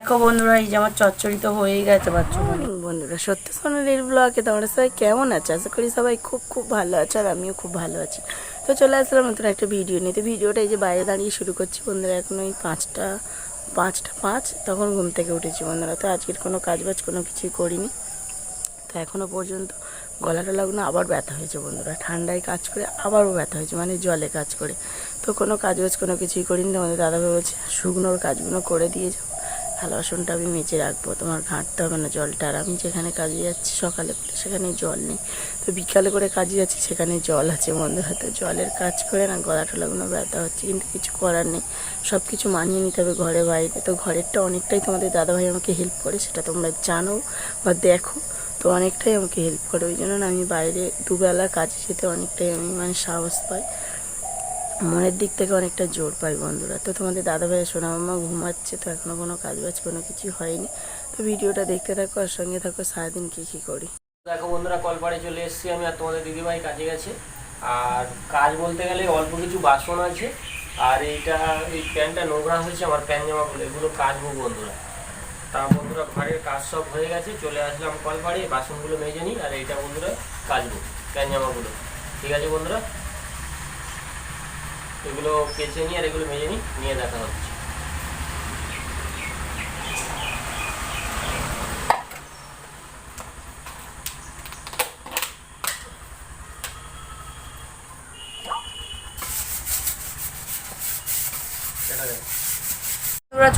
বন্ধুরা, এই যে আমার তো হয়েই গেছে বন্ধুরা সবাই কেমন আছে? আশা করি সবাই খুব খুব ভালো আছে আর আমিও খুব ভালো আছি। তো চলে আসলাম একটা ভিডিও নিতে ভিডিওটা এই যে বাইরে দাঁড়িয়ে শুরু করছি বন্ধুরা, এখন ওই পাঁচটা পাঁচটা পাঁচ তখন ঘুম থেকে উঠেছি বন্ধুরা। তো আজকের কোনো কাজ বাজ কোনো কিছুই করিনি। তো এখনও পর্যন্ত গলাটা লাগল আবার ব্যথা হয়েছে বন্ধুরা। ঠান্ডায় কাজ করে আবারও ব্যথা হয়েছে মানে জলে কাজ করে। তো কোনো কাজ বাজ কোনো কিছুই করিনি। তোমাদের দাদা বলছে শুকনোর কাজগুলো করে দিয়ে যাও। থালা বাসনটা আমি মেজে রাখব। তোমার ঘাঁটতে হবে না জলটা। আর আমি যেখানে কাজে যাচ্ছি সকালে করে সেখানে জল নেই। তো বিকালে করে কাজে যাচ্ছি, সেখানে জল আছে বন্ধুরা তো জলের কাজ করে না, গলা টলাগুলো ব্যথা হচ্ছে, কিন্তু কিছু করার নেই। সব কিছু মানিয়ে নিতে হবে ঘরে বাইরে। তো ঘরেরটা অনেকটাই তোমাদের দাদাভাই আমাকে হেল্প করে, সেটা তোমরা জানো বা দেখো। তো অনেকটাই আমাকে হেল্প করে। ওই জন্য না আমি বাইরে দুবেলা কাজে যেতে অনেকটাই আমি মানে সাহস পাই। মনের দিক থেকে অনেকটা জোর পাই বন্ধুরা। তো তোমাদের দাদাভাই সোনা মামা ঘুমাচ্ছে, তো এখনও কোনো কাজ বাজ কোনো কিছু হয়নি। তো ভিডিওটা দেখতে থাকো আর সঙ্গে থাকো, সারাদিন কী কী করি। দেখো বন্ধুরা কলপাড়ে চলে এসেছি আমি আর তোমাদের দিদিভাই কাজে গেছে। আর কাজ বলতে গেলে অল্প কিছু বাসন আছে। আর এইটা, এই প্যান্টটা নোংরা হয়েছে আমার প্যান্ট জামাগুলো এগুলো কাচবো বন্ধুরা। তা বন্ধুরা, ঘরের কাজ সব হয়ে গেছে, চলে আসলাম কলপাড়ে বাসনগুলো মেজে নিই, আর এইটা বন্ধুরা কাচবো প্যান্ট জামাগুলো। ঠিক আছে বন্ধুরা? এগুলো কেচে নিয়ে আর এগুলো নিই, নিয়ে দেখা হচ্ছে।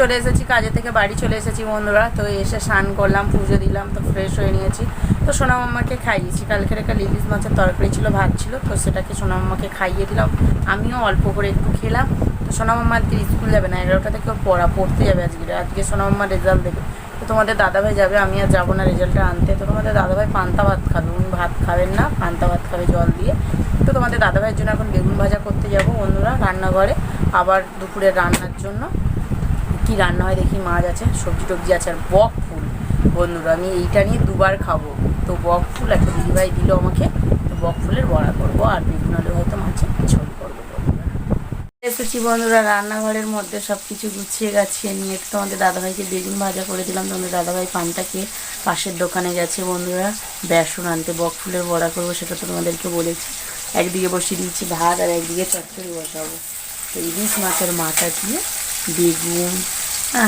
চলে এসেছি, কাজে থেকে বাড়ি চলে এসেছি বন্ধুরা। তো এসে স্নান করলাম, পুজো দিলাম, তো ফ্রেশ হয়ে নিয়েছি। তো সোনা মাম্মাকে খাইয়েছি। কালকের একটা ইলিশ মাছের তরকারি ছিল, ভাত ছিল, তো সেটাকে সোনা মাম্মাকে খাইয়ে দিলাম। আমিও অল্প করে একটু খেলাম। তো সোনা মাম্মা আজকে স্কুল যাবে না, এগারোটা থেকে পড়া, পড়তে যাবে আজকে। আজকে সোনা মাম্মা রেজাল্ট দেবে তো তোমাদের দাদাভাই যাবে, আমি আর যাব না রেজাল্টটা আনতে। তো তোমাদের দাদাভাই পান্তা ভাত খাবে, উনি ভাত খাবেন না, পান্তা ভাত খাবে জল দিয়ে। তো তোমাদের দাদাভাইয়ের জন্য এখন বেগুন ভাজা করতে যাব বন্ধুরা রান্নাঘরে, আবার দুপুরের রান্নার জন্য। কি রান্না হয় দেখি, মাছ আছে, সবজি টবজি আছে, আর বক ফুল। বন্ধুরা আমি এইটা নিয়ে দুবার খাব। তো বক ফুল একটা দিদিভাই দিল আমাকে, তো বক ফুলের বড়া করব আর বেগুন আলু হয়তো মাছের ঝোল করব এসেছি বন্ধুরা, রান্নাঘরের মধ্যে সব কিছু গুছিয়ে গাছিয়ে নিয়ে তোমাদের দাদাভাইকে বেগুন ভাজা করে দিলাম। তোমাদের দাদাভাই পানটা খেয়ে পাশের দোকানে গেছে বন্ধুরা, বেসন আনতে বক ফুলের বড়া করব সেটা তো তোমাদেরকে বলেছি। একদিকে বসিয়ে দিয়েছি ভাত আর একদিকে চচ্চড়ি বসাবো। তো ইলিশ মাছের মাথা দিয়ে বেগুন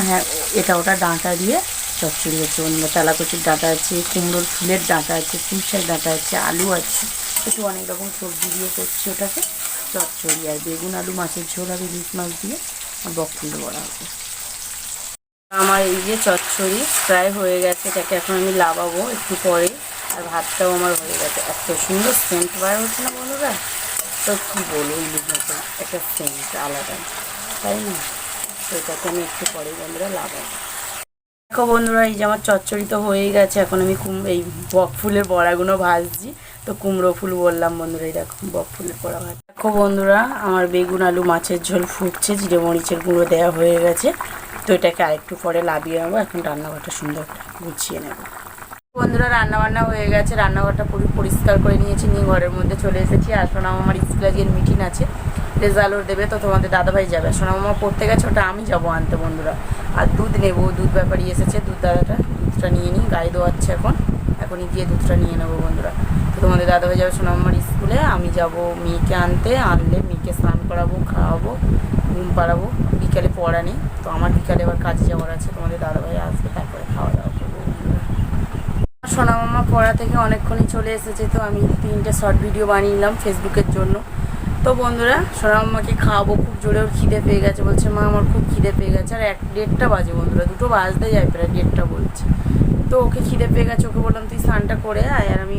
হ্যাঁ এটা ওটা ডাঁটা দিয়ে চচ্চড়ি হচ্ছে অন্য তেলা কচুর ডাঁটা আছে, কুমড়োর ফুলের ডাঁটা আছে, পুঁইশাক ডাঁটা আছে, আলু আছে। একটু অনেক রকম সবজি দিয়ে করছি ওটাকে, চচ্চড়ি আর বেগুন, আলু, মাছের ঝোল আর ইলিশ মাছ দিয়ে আর বক ফুলে বড়া হবে। আমার এই যে চচ্চড়ি প্রায় হয়ে গেছে, এটাকে এখন আমি লাগাবো একটু পরে, আর ভাতটাও আমার হয়ে গেছে। এত সুন্দর সেন্ট বার হচ্ছে না বন্ধুরা। তো কী বলব ইলিশ মাছের একটা সেন্ট আলাদা। তাই না? তো এটাকে আমি একটু পরে বন্ধুরা লাগাবো দেখো বন্ধুরা, এই যে আমার চচ্চড়ি তো হয়েই গেছে, এখন আমি কুম, এই বক ফুলের বড়াগুলো ভাজছি। তো কুমড়ো ফুল বললাম বন্ধুরা, এই দেখো বক ফুলের বড়া ভাজ দেখো বন্ধুরা, আমার বেগুন আলু, মাছের ঝোল ফুটছে, জিরে মরিচের গুঁড়ো দেওয়া হয়ে গেছে। তো এটাকে আরেকটু পরে লাভিয়ে নেব, এখন রান্নাঘরটা সুন্দর গুছিয়ে নেব। বন্ধুরা রান্না বান্না হয়ে গেছে, রান্নাঘরটা পুরো পরিষ্কার করে নিয়েছি, নিয়ে ঘরের মধ্যে চলে এসেছি। আর সোনাম আমার স্কুলে আজকের মিটিং আছে রেজাল্ট দেবে, তো তোমাদের দাদাভাই যাবে। সোনাম মামা পড়তে গেছে, ওটা আমি যাব আনতে বন্ধুরা। আর দুধ নেব, দুধ ব্যাপারই এসেছে, দুধ দাদাটা, দুধটা নিয়ে নিই, গায়ে দোয়াচ্ছে এখন। এখনই গিয়ে দুধটা নিয়ে নেব বন্ধুরা। তো তোমাদের দাদা দাদাভাই যাবে সোনাম আমার স্কুলে, আমি যাব মেয়েকে আনতে, আনলে মেয়েকে স্নান করাবো, খাওয়াবো, ঘুম পাড়াবো। বিকালে পড়া নেই, তো আমার বিকালে এবার কাজে যাওয়ার আছে, তোমাদের দাদাভাই আসবে, তারপরে খাওয়া দাওয়া করব বন্ধুরা। সোনা পড়া থেকে অনেকক্ষণই চলে এসেছে, তো আমি তিনটে শর্ট ভিডিও বানিয়ে নিলাম ফেসবুকের জন্য। তো বন্ধুরা সোনা মামাকে খাওয়াবো, খুব জোরে ওর খিদে পেয়ে গেছে বলছে, মা, আমার খুব খিদে পেয়ে গেছে। আর এক, দেড়টা বাজে বন্ধুরা, দুটো বাজতে যায়, প্রায় দেড়টা বলছে। তো ওকে খিদে পেয়ে গেছে, ওকে বললাম, তুই স্নানটা করে আয় আর আমি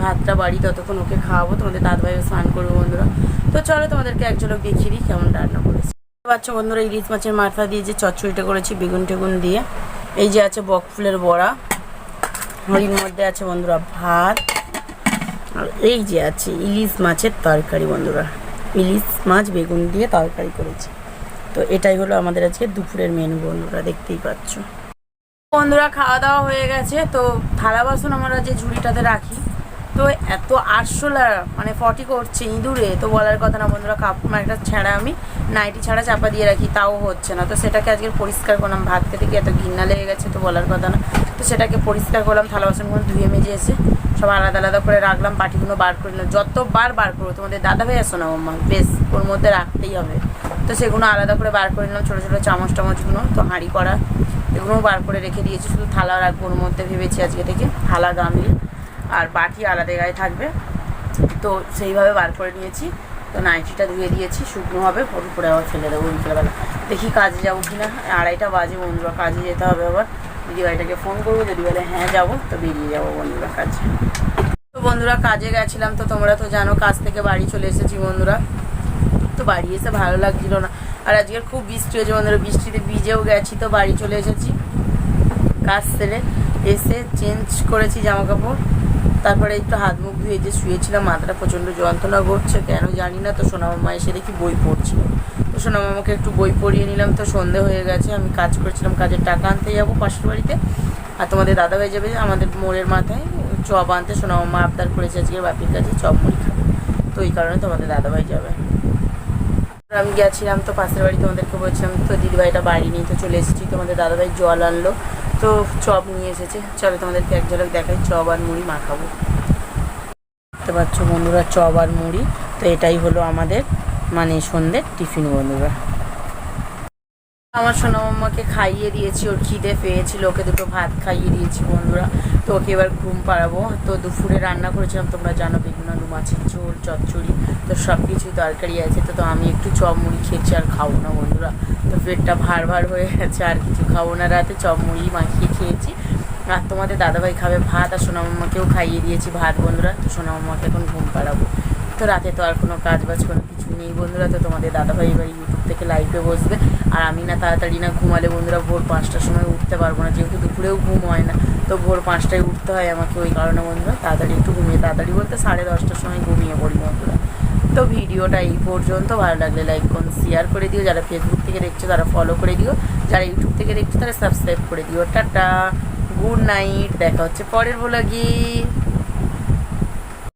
ভাতটা, বাড়ি ততক্ষণ ওকে খাওয়াবো, তোমাদের দাদভাইও স্নান করব বন্ধুরা। তো চলো তোমাদেরকে এক ঝলক দেখিয়ে দিই, কেমন রান্না করেছি। বাচ্চা বন্ধুরা, ইলিশ মাছের মাথা দিয়ে যে চচ্চড়িটা করেছি, বেগুন টেগুন দিয়ে। এই যে আছে বক ফুলের বড়া হরির মধ্যে আছে বন্ধুরা ভাত। আর এই যে আছে, ইলিশ মাছের তরকারি বন্ধুরা। ইলিশ মাছ বেগুন দিয়ে তরকারি করেছি। তো এটাই হলো আমাদের আজকে দুপুরের মেনু বন্ধুরা, দেখতেই পাচ্ছ। বন্ধুরা, খাওয়া দাওয়া হয়ে গেছে। তো থালা বাসন আমরা যে ঝুড়িটাতে রাখি, তো এত আরশোলা মানে ফটি করছে ইঁদুরে, তো বলার কথা না বন্ধুরা কাপড় একটা ছেঁড়া আমি নাইটি ছাড়া চাপা দিয়ে রাখি, তাও হচ্ছে না। তো সেটাকে আজকে পরিষ্কার করলাম। ভাত খেতে গিয়ে এত ঘিন্না লেগে গেছে, তো বলার কথা না। তো সেটাকে পরিষ্কার করলাম, থালা বাসনগুলো ধুয়ে মেজে এসে সব আলাদা আলাদা করে রাখলাম, বাটিগুলো বার করে নিলাম। যতবার বার করব, তোমাদের দাদা ভাই আসো না মাম্মা বেশ, ওর মধ্যে রাখতেই হবে। তো সেগুলো আলাদা করে বার করে নিলাম, ছোটো ছোটো চামচ টামচগুলো, তো হাঁড়ি করা এগুলো বার করে রেখে দিয়েছি। শুধু থালা রাখব ওর মধ্যে ভেবেছি আজকে থেকে থালা, গামলি আর বাটি আলাদা গায়ে থাকবে। তো সেইভাবে বার করে নিয়েছি। তো নাইটিটা ধুয়ে দিয়েছি, শুকনো হবে, ওর আবার ফেলে দেবো বিকেলবেলা দেখি কাজে যাব কি না আড়াইটা বাজে বন্ধুরা, কাজে যেতে হবে আবার। দিদিভাইটাকে ফোন করব বলে হ্যাঁ যাব, তো বেরিয়ে যাব বন্ধুরা কাজে তো বন্ধুরা, কাজে গেছিলাম তো তোমরা তো জানো, কাজ থেকে বাড়ি চলে এসেছি বন্ধুরা। তো বাড়ি এসে ভালো লাগছিল না। আর আজকে খুব বৃষ্টি হয়েছে বন্ধুরা, বৃষ্টিতে ভিজেও গেছি তো বাড়ি চলে এসেছি। কাজ সেরে এসে চেঞ্জ করেছি জামা কাপড় তারপরে একটু হাত মুখ ধুয়ে যে শুয়েছিলাম, মাথাটা প্রচণ্ড যন্ত্রণা করছে, কেন জানি না, তো সোনামামা এসে দেখি বই পড়ছিল। সোনামামাকে একটু বই পড়িয়ে নিলাম, তো সন্ধে হয়ে গেছে, আমি কাজ করছিলাম, কাজের টাকা আনতে যাব পাশের বাড়িতে। আর তোমাদের দাদা হয়ে যাবে, আমাদের মোড়ের মাথায় চপ আনতে সোনামামা আবদার করেছে আজকে, বাপির কাছে চপ মুড়ি খাবে। তো এই কারণে তোমাদের দাদাভাই যাবে। আমি গেছিলাম, তো পাশের বাড়ি তোমাদেরকে বলছিলাম, তো দিদিভাইটা বাড়ি নিয়ে তো চলে এসেছি, তোমাদের দাদাভাই জল আনলো, তো চপ নিয়ে এসেছে। চলো তোমাদেরকে এক ঝলক দেখাই, চপ আর মুড়ি মাখাবো দেখতে পাচ্ছ বন্ধুরা, চপ আর মুড়ি, তো এটাই হলো আমাদের মানে সন্ধ্যের টিফিন বন্ধুরা আমার সোনামাম্মাকে খাইয়ে দিয়েছি, ওর খিদে পেয়েছিল, ওকে দুটো ভাত খাইয়ে দিয়েছি বন্ধুরা। তো ওকে এবার ঘুম পাড়াবো। তো দুপুরে রান্না করেছিলাম, তোমরা জানো বেগুন আলু মাছের ঝোল, চচ্চড়ি, তো সব কিছুই তরকারি আছে। তো তো আমি একটু চপ মুড়ি খেয়েছি আর খাব না বন্ধুরা। তো পেটটা ভার ভার হয়ে গেছে, আর কিছু খাব না রাতে। চপ মুড়ি মাখিয়ে খেয়েছি। আর তোমাদের দাদাভাই খাবে ভাত, আর সোনামাম্মাকেও খাইয়ে দিয়েছি ভাত বন্ধুরা। তো সোনামাম্মাকে এখন ঘুম পাড়াবো। রাতে তো আর কোনো কাজ বাজ কোনো কিছু নেই। বন্ধুরা তো তোমাদের দাদাভাই এবার ইউটিউব থেকে লাইভে বসবে। আর আমি না তাড়াতাড়ি না ঘুমালে বন্ধুরা ভোর পাঁচটার সময় উঠতে পারব না। যেহেতু দুপুরেও ঘুম হয় না, তো ভোর পাঁচটায় উঠতে হয় আমাকে ওই কারণে বন্ধুরা তাড়াতাড়ি একটু ঘুমিয়ে তাড়াতাড়ি বলতে সাড়ে দশটার সময় ঘুমিয়ে পড়ি বন্ধুরা। তো ভিডিওটা এই পর্যন্ত। ভালো লাগলে লাইক করুন শেয়ার করে দিও। যারা ফেসবুক থেকে দেখছ তারা ফলো করে দিও। যারা ইউটিউব থেকে দেখছ তারা সাবস্ক্রাইব করে দিও। টাটা গুড নাইট দেখা হচ্ছে পরের বলা গিয়ে